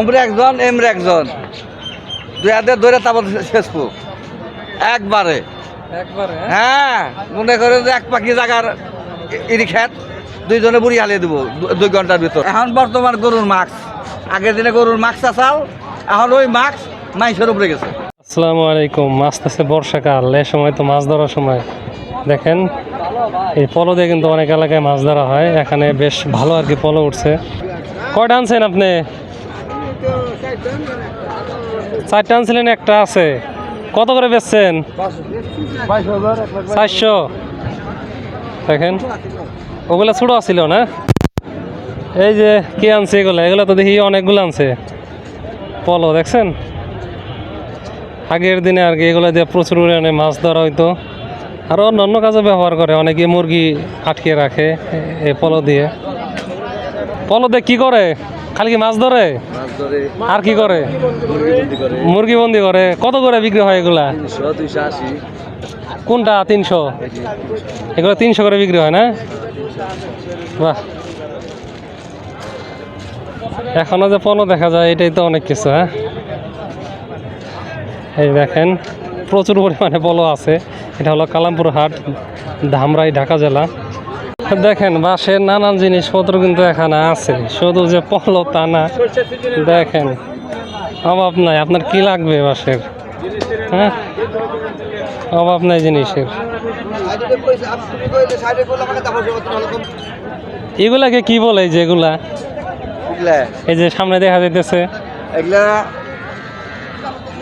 ওমরে একজন এমরে একজন। দুই হাতে ধরে তারপর শেষবো একবারে। একবারে হ্যাঁ? মনে করে যে এক পাখি জায়গার ইরি খেত দুইজনে বুড়ি হালিয়ে দেবো দুই ঘণ্টার ভিতর। এখন বর্তমান গরুর মাস্ক আগের দিনে গরুর মাস্ক আসাল এখন ওই মাস্ক মাইসের উপরে গেছে। আসসালামু আলাইকুম। আসতেছে বর্ষাকাল এ সময় তো মাছ ধরার সময়। দেখেন এই পলো দিয়ে কিন্তু অনেক এলাকায় মাছ ধরা হয়। এখানে বেশ ভালো আর কি পলো উঠছে। কয়টা আনছেন আপনি? চারটা আনছিলেন একটা আছে। কত করে বেচছেন? চারশো। দেখেন। ওগুলা ছোটো ছিল না? এই যে কে আনছে এগুলো? এগুলো তো দেখি অনেকগুলো আনছে। পলো, দেখছেন? আগের দিনে আর কি এগুলো দিয়ে প্রচুর পরিমাণে মাছ ধরা হইতো। আর অন্য কাজে ব্যবহার করে। অনেকে মুরগি আটকে রাখে এ- পলো দিয়ে। পলো দিয়ে কি করে? খালি কি মাছ ধরে? আর কি করে? মুরগি বন্দি করে। কত করে বিক্রি হয় এগুলা? কোনটা? তিনশো? এগুলো তিনশো করে বিক্রি হয় না? বাহ। এখনও যে পলো দেখা যায় এটাই তো অনেক কিছু হ্যাঁ? এই দেখেন প্রচুর পরিমাণে পলো আছে। এটা হলো কালামপুর হাট ধামরাই ঢাকা জেলা। দেখেন বাঁশের নানান জিনিসপত্র কিন্তু এখানে আছে। শুধু যে পলো তা না। দেখেন অভাব নাই। আপনার কি লাগবে বাঁশের? হ্যাঁ? অভাব নাই জিনিসের। এগুলাকে কি বলে এই যে এগুলা? এই যে সামনে দেখা যাইতেছে। এগুলা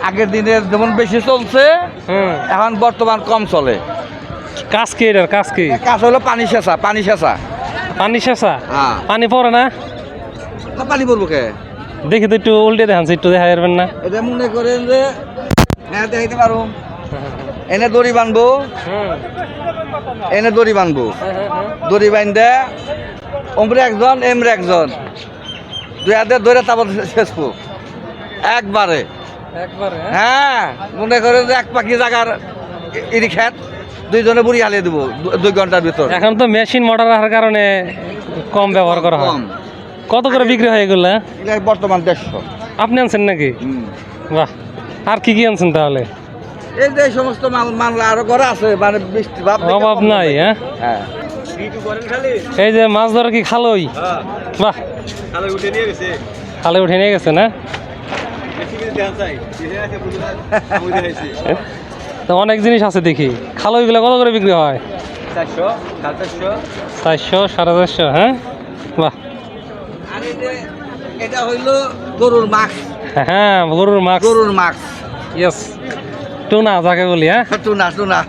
আগের দিনে যেমন বেশি চলছে এখন বর্তমান কম চলে। কাজ কি এটার কাজ কি? কাজ হলো পানি সেচা পানি সেচা। পানি শেষা হ্যাঁ। পানি পড়ে না? পানি পড়ব কে? দেখি তো একটু উল্টে দেখান একটু দেখা যাবেন না? এটা মনে করেন যে হ্যাঁ দেখাইতে পারো এনে দড়ি বানবো। এনে দড়ি বানবো। দড়ি বান্ধে ওমরে একজন এমরে একজন। দুই হাতে ধরে তারপর শেষবো একবারে। একবারে হ্যাঁ? মনে করেন যে এক পাখি জায়গার ইরি খেত দুইজনে বুড়ি হালিয়ে দেবো দুই ঘণ্টার ভিতর। এখন তো মেশিন মোটর হওয়ার কারণে কম ব্যবহার করা হয়। কত করে বিক্রি হয় এগুলা? বর্তমান দেড়শো। আপনি আনছেন নাকি? বাহ আর কি কি আনছেন তাহলে? এই যে সমস্ত মাল মামলা আরও করা আছে মানে বৃষ্টি ভাব অভাব নাই হ্যাঁ? হ্যাঁ। এই যে মাছ ধরা কি খালোই? বাহ। খালে উঠে নিয়ে গেছে। না? তো অনেক জিনিস আছে দেখি। খালোইগুলো কত করে বিক্রি হয়? চারশো সাড়ে চারশো হ্যাঁ? বাহ। এটা হইল গরুর মাছ হ্যাঁ গরুর মাছ গরুর মাছ ইয়েস টুনা যাকে বলি হ্যাঁ? Tuna tuna.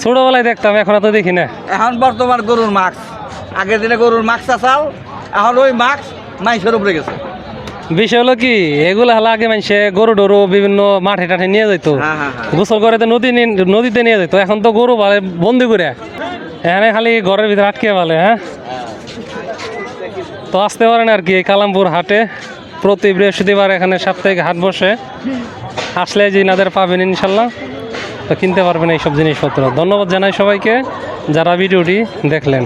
ছোটবেলায় দেখতাম এখন তো দেখি না। এখন বর্তমান গরুর মাছ আগের দিনে গরুর মাছ আসাল এখন ওই মাছ মাইসের উপরে গেছে। বিষয় হলো কি এগুলো হলো আগে মানুষে গরু ডরু বিভিন্ন মাঠে টাঠে নিয়ে যেত হ্যাঁ হ্যাঁ হ্যাঁ। গোসল করে নদী নদীতে নিয়ে যেত এখন তো গরু ভালে বন্দি করে। এখানে খালি ঘরের ভিতরে আটকে ভালে হ্যাঁ? তো আসতে পারেন আর কি কালামপুর হাটে। প্রতি বৃহস্পতিবার এখানে সাপ্তাহিক হাট বসে। আসলে যে ইনাদের পাবেন ইনশাল্লাহ। তো কিনতে পারবেন এইসব জিনিসপত্র। ধন্যবাদ জানাই সবাইকে যারা ভিডিওটি দেখলেন।